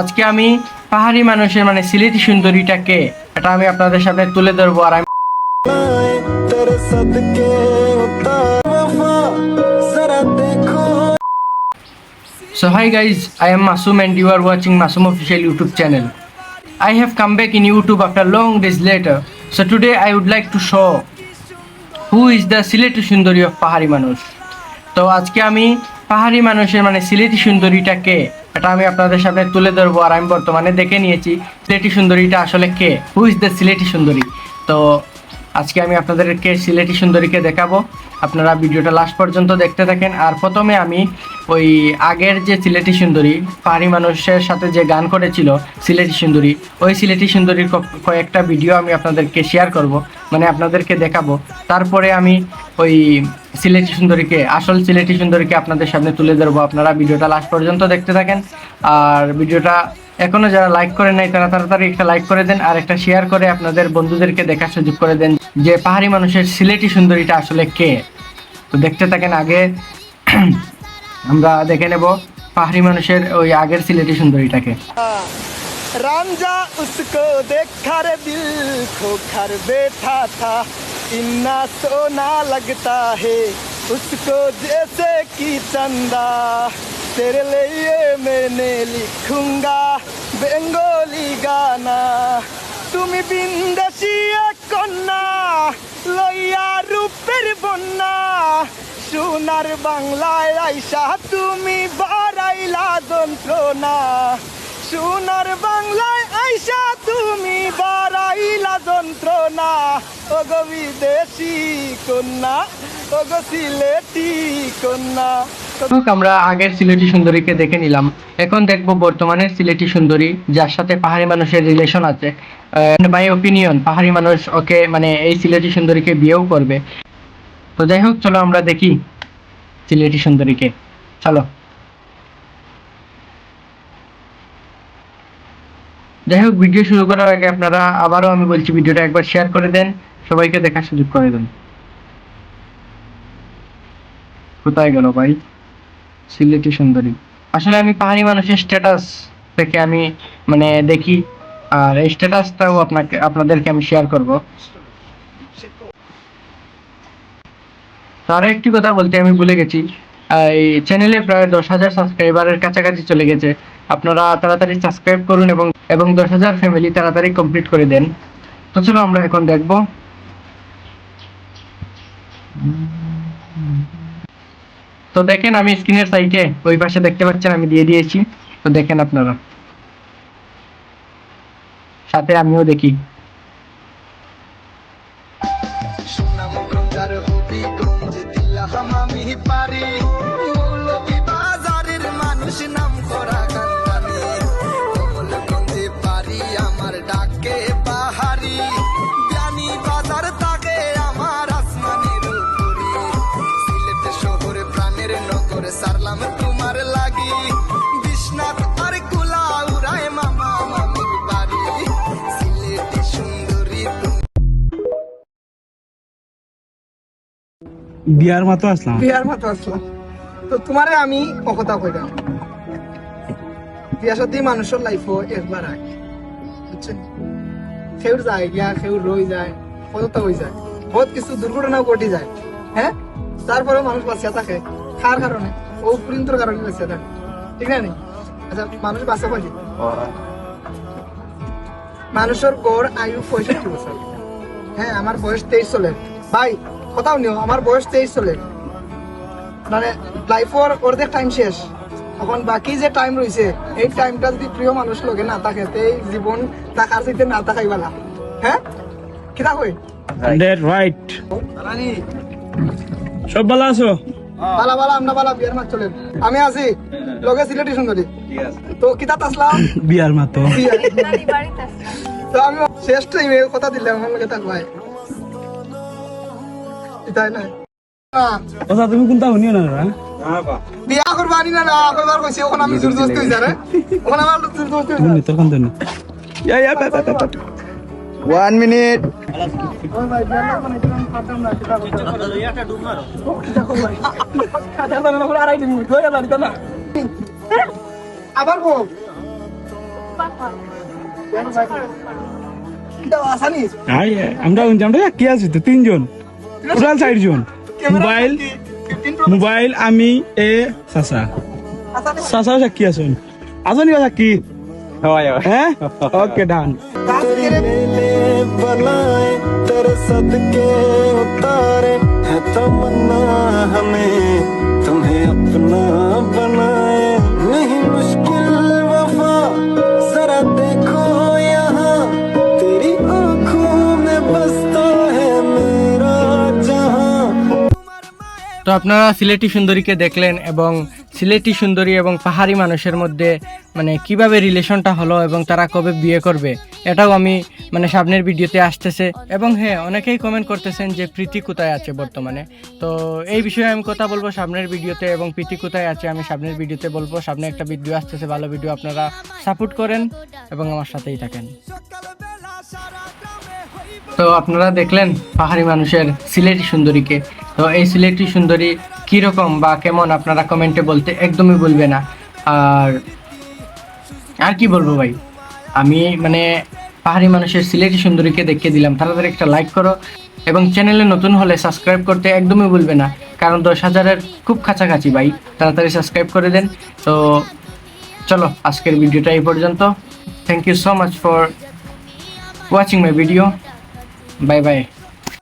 আজকে আমি পাহাড়ি মানুষের মানে সিলেটি সুন্দরীটাকে এটা আমি আপনাদের সাথে তুলে ধরবো আর আমি So hi guys, I am Masum and you are watching Masum official YouTube channel. I have come back in YouTube after long days later. So today I would like to show who is the Sileti Sundari of Pahari Manush. তো আজকে আমি পাহাড়ি মানুষের মানে সিলেটি সুন্দরীটাকে এটা আমি আপনাদের সামনে তুলে ধরবো আর আমি বর্তমানে দেখে নিয়েছি সিলেটি সুন্দরীটা আসলে কে? Who is the Sylheti sundari? তো আজকে আমি আপনাদেরকে সিলেটি সুন্দরীকে দেখাবো। আপনারা ভিডিওটা লাস্ট পর্যন্ত দেখতে থাকেন। আর প্রথমে আমি ওই আগের যে সিলেটি সুন্দরী, পাহাড়ি মানুষের সাথে যে গান করেছিল সিলেটি সুন্দরী, ওই সিলেটি সুন্দরীর কয়েকটা ভিডিও আমি আপনাদেরকে শেয়ার করব। মানে আপনাদেরকে দেখাবো। তারপরে আমি ওই সিলেটি সুন্দরীকে, আসল সিলেটি সুন্দরীকে আপনাদের সামনে তুলে ধরবো আপনারা। ভিডিওটা লাস্ট পর্যন্ত দেখতে থাকেন। আর ভিডিওটা এখনও যারা লাইক করে নাই, তারা তাড়াতাড়ি একটা লাইক করে দেন আর একটা শেয়ার করে আপনাদের বন্ধুদেরকে দেখার সুযোগ করে দেন যে পাহাড়ি মানুষের সিলেটি সুন্দরীটা আসলে কে। তো দেখতে থাকেন আগে। আমরা দেখে নেব পাহাড়ি মানুষের ওই আগের সিলেটি সুন্দরীটাকে। রামজা উসকো দেখার দিল, খোখার বেথা থা इन्ना सोना लगता है उसको जैसे कि चंदा तेरे लिए मैंने लिखूंगा बेंगोली गाना তুমি বিন্দাসী এক কন্যা লইয়া রূপের বন্যা সোনার বাংলায় আইসা তুমি বাড়াইলা যন্ত্রণা সোনার বাংলায় আইসা তুমি বাড়াইলা যন্ত্রণা। ও গো বিদেশি কন্যা ও গো সিলেটি কন্যা। আমরা আগের সিলেটি সুন্দরীকে দেখে নিলাম। এখন দেখব বর্তমানের সিলেটি সুন্দরী, যার সাথে পাহাড়ি মানুষের রিলেশন আছে। মাই ওপিনিয়ন পাহাড়ি মানুষ ওকে মানে এই সিলেটি সুন্দরীকে বিয়েও করবে। তো যাই হোক, চলো আমরা দেখি সিলেটি সুন্দরীকে। চলো। যাই হোক ভিডিও শুরু করার আগে আপনারা আবারও আমি বলছি ভিডিওটা একবার শেয়ার করে দেন, সবাইকে দেখার সুযোগ করে দেন। কোথায় গেল ভাই? সিলেটি সুন্দরী। আসলে আমি পাহাড়ি মানুষের স্ট্যাটাস থেকে আমি মানে দেখি, আর এই স্ট্যাটাসটাও আপনাকে, আপনাদেরকে আমি শেয়ার করব। তার একটি কথা বলতে আমি ভুলে গেছি। এই চ্যানেলে প্রায় দশ হাজার সাবস্ক্রাইবারের কাছাকাছি চলে গেছে। আপনারা তাড়াতাড়ি সাবস্ক্রাইব করুন এবং এবং দশ হাজার ফ্যামিলি তাড়াতাড়ি কমপ্লিট করে দেন। তো চলো আমরা এখন দেখব। তো দেখেন আমি স্ক্রিনের সাইটে ওই পাশে দেখতে পাচ্ছেন আমি দিয়ে দিয়েছি। তো দেখেন আপনারা। সাথে আমিও দেখি। হবিগঞ্জ দিলাম আমি পারি। বিয়ার মতো আসলাম। বিয়ার মতো আসলাম। তো তোমারে আমি কথা কইলাম বিয়া সাথে মানুষের লাইফও একবার আয় বুঝছেন? খেউর যায় গিয়া, খেউর রই যায় কতটা হয়ে যায়। বহুত কিছু দুর্ঘটনাও ঘটে যায়। হ্যাঁ? তারপরে মানুষ বাঁচিয়া থাকে। খার কারণে? ও প্রিন্তর কারণে বাঁচিয়া থাকে। ঠিক না আচ্ছা মানুষ বাঁচা পাইছে মানুষের গড়, আয়ু পঁয়ষট্টি বছর। হ্যাঁ আমার বয়স তেইশ চলে। ভাই কথাও নিও আমার বয়স তেইশ চলে মানে লাইফর অর্ধেক টাইম শেষ। এখন বাকি যে টাইম রয়েছে এই টাইমটা যদি প্রিয় মানুষ লগে না থাকে তে এই জীবন টাকার চাইতে না থাকাই বালা। হ্যাঁ? কিতা কই? রাইট সব ভালো আছো? বালা বালা আমরা বালা বিয়ার মাছ চলেন। আমি আছি লগে সিলেটি সুন্দরী। তো কিতা আসলাম বিয়ার মতো। তো আমি শেষ টাইমে কথা দিলাম আমার লগে তাই না? কথা তুমি কোনটা শুনিও না রা? বিয়া করবা আনি না না কইবার কইছি ওখানে আমি জোর দোস্ত হইছে রে ওখানে আমার জোর দোস্ত হইছে। তুমি তোর কোন দিন ইয়া ইয়া পা পা পা মিনিট ওই ভাই না না আড়াই হয়ে গেল না আবার কো আমরা তিনজন। টোটাল চারজন মোবাইল মোবাইল আমি এ চাচা আসানি চাচাও সাক্ষী আছেন আছেন কিবা সাক্ষী হ্যাঁ ওকে ডান কাজ করে मेले बनाए तेरे सदके उतारे है तमन्ना তো আপনারা সিলেটি সুন্দরীকে দেখলেন এবং সিলেটি সুন্দরী এবং পাহাড়ি মানুষের মধ্যে মানে কীভাবে রিলেশনটা হলো এবং তারা কবে বিয়ে করবে, এটাও আমি মানে সামনের ভিডিওতে আসতেছে। এবং হ্যাঁ অনেকেই কমেন্ট করতেছেন যে প্রীতি কোথায় আছে বর্তমানে। তো এই বিষয়ে আমি কথা বলব সামনের ভিডিওতে এবং প্রীতি কোথায় আছে আমি সামনের ভিডিওতে বলব। সামনে একটা ভিডিও আসতেছে, ভালো ভিডিও আপনারা সাপোর্ট করেন এবং আমার সাথেই থাকেন। তো আপনারা দেখলেন পাহাড়ি মানুষের সিলেটি সুন্দরীকে। তো এই সিলেটি সুন্দরী কীরকম বা কেমন আপনারা কমেন্টে বলতে একদমই বলবে না। আর আর কি বলব ভাই? আমি মানে পাহাড়ি মানুষের সিলেটি সুন্দরীকে দেখিয়ে দিলাম। তাড়াতাড়ি একটা লাইক করো এবং চ্যানেলে নতুন হলে সাবস্ক্রাইব করতে একদমই ভুলবে না। কারণ দশ হাজারের খুব কাছাকাছি ভাই। তাড়াতাড়ি সাবস্ক্রাইব করে দেন। তো চলো আজকের ভিডিওটা এই পর্যন্ত। Thank you so much for watching my video bye bye